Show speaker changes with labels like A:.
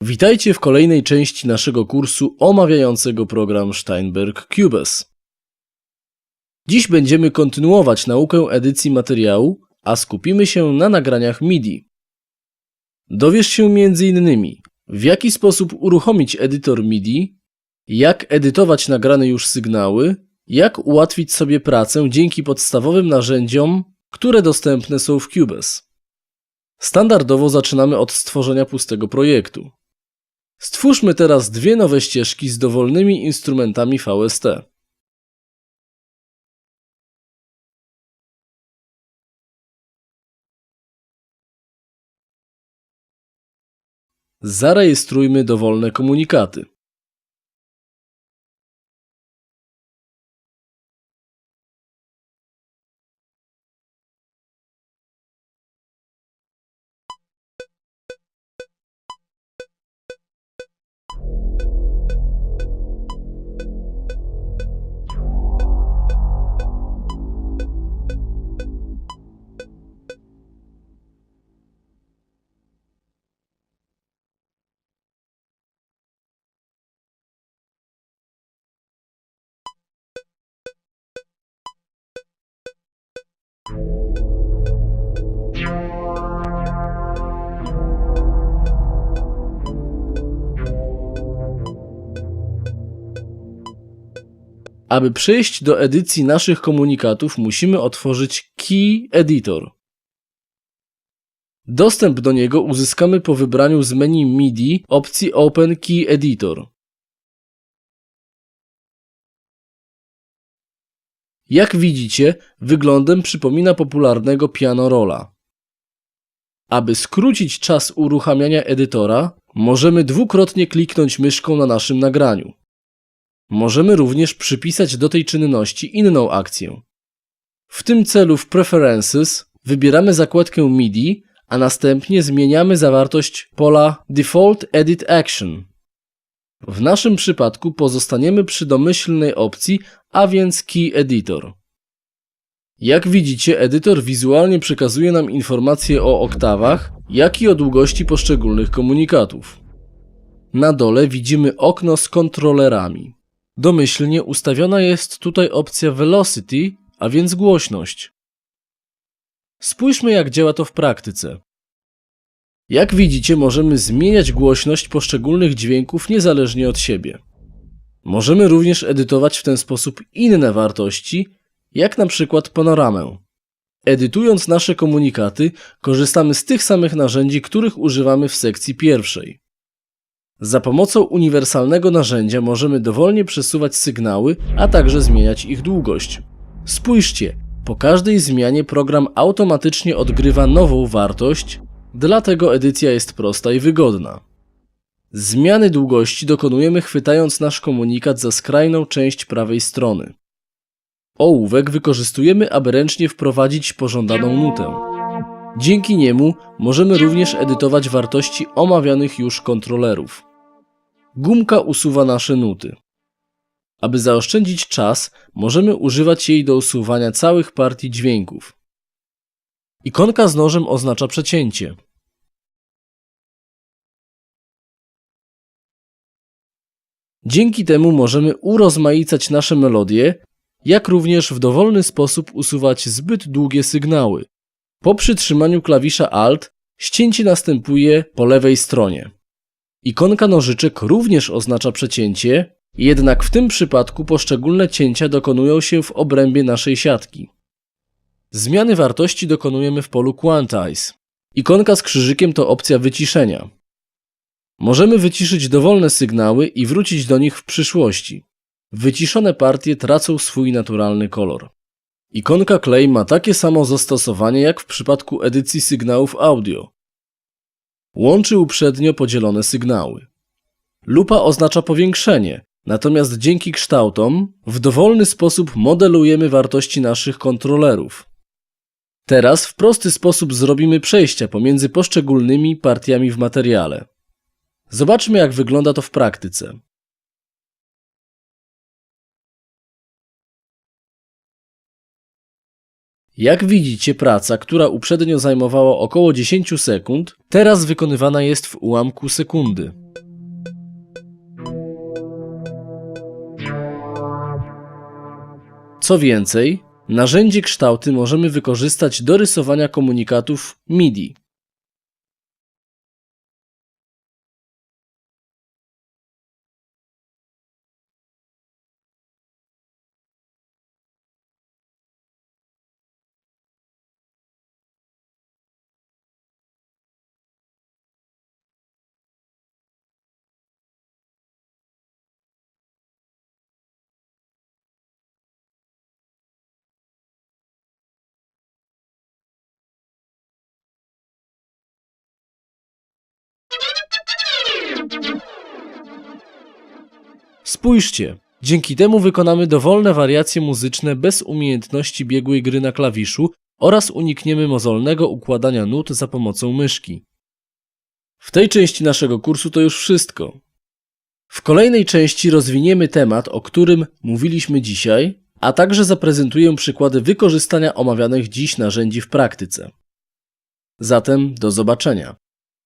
A: Witajcie w kolejnej części naszego kursu omawiającego program Steinberg Cubase. Dziś będziemy kontynuować naukę edycji materiału, a skupimy się na nagraniach MIDI. Dowiesz się m.in. w jaki sposób uruchomić edytor MIDI, jak edytować nagrane już sygnały, jak ułatwić sobie pracę dzięki podstawowym narzędziom, które dostępne są w Cubase. Standardowo zaczynamy od stworzenia pustego projektu. Stwórzmy teraz dwie nowe ścieżki z dowolnymi instrumentami VST. Zarejestrujmy dowolne komunikaty. Aby przejść do edycji naszych komunikatów, musimy otworzyć Key Editor. Dostęp do niego uzyskamy po wybraniu z menu MIDI opcji Open Key Editor. Jak widzicie, wyglądem przypomina popularnego piano rolla. Aby skrócić czas uruchamiania edytora, możemy dwukrotnie kliknąć myszką na naszym nagraniu. Możemy również przypisać do tej czynności inną akcję. W tym celu w Preferences wybieramy zakładkę MIDI, a następnie zmieniamy zawartość pola Default Edit Action. W naszym przypadku pozostaniemy przy domyślnej opcji, a więc Key Editor. Jak widzicie, edytor wizualnie przekazuje nam informacje o oktawach, jak i o długości poszczególnych komunikatów. Na dole widzimy okno z kontrolerami. Domyślnie ustawiona jest tutaj opcja Velocity, a więc głośność. Spójrzmy jak działa to w praktyce. Jak widzicie możemy zmieniać głośność poszczególnych dźwięków niezależnie od siebie. Możemy również edytować w ten sposób inne wartości, jak na przykład panoramę. Edytując nasze komunikaty korzystamy z tych samych narzędzi, których używamy w sekcji pierwszej. Za pomocą uniwersalnego narzędzia możemy dowolnie przesuwać sygnały, a także zmieniać ich długość. Spójrzcie, po każdej zmianie program automatycznie odgrywa nową wartość, dlatego edycja jest prosta i wygodna. Zmiany długości dokonujemy chwytając nasz komunikat za skrajną część prawej strony. Ołówek wykorzystujemy, aby ręcznie wprowadzić pożądaną nutę. Dzięki niemu możemy również edytować wartości omawianych już kontrolerów. Gumka usuwa nasze nuty. Aby zaoszczędzić czas, możemy używać jej do usuwania całych partii dźwięków. Ikonka z nożem oznacza przecięcie. Dzięki temu możemy urozmaicać nasze melodie, jak również w dowolny sposób usuwać zbyt długie sygnały. Po przytrzymaniu klawisza Alt ścięcie następuje po lewej stronie. Ikonka nożyczek również oznacza przecięcie, jednak w tym przypadku poszczególne cięcia dokonują się w obrębie naszej siatki. Zmiany wartości dokonujemy w polu Quantize. Ikonka z krzyżykiem to opcja wyciszenia. Możemy wyciszyć dowolne sygnały i wrócić do nich w przyszłości. Wyciszone partie tracą swój naturalny kolor. Ikonka Clay ma takie samo zastosowanie jak w przypadku edycji sygnałów audio. Łączy uprzednio podzielone sygnały. Lupa oznacza powiększenie, natomiast dzięki kształtom w dowolny sposób modelujemy wartości naszych kontrolerów. Teraz w prosty sposób zrobimy przejścia pomiędzy poszczególnymi partiami w materiale. Zobaczmy jak wygląda to w praktyce. Jak widzicie, praca, która uprzednio zajmowała około 10 sekund, teraz wykonywana jest w ułamku sekundy. Co więcej, narzędzie kształty możemy wykorzystać do rysowania komunikatów MIDI. Spójrzcie, dzięki temu wykonamy dowolne wariacje muzyczne bez umiejętności biegłej gry na klawiszu oraz unikniemy mozolnego układania nut za pomocą myszki. W tej części naszego kursu to już wszystko. W kolejnej części rozwiniemy temat, o którym mówiliśmy dzisiaj, a także zaprezentuję przykłady wykorzystania omawianych dziś narzędzi w praktyce. Zatem do zobaczenia.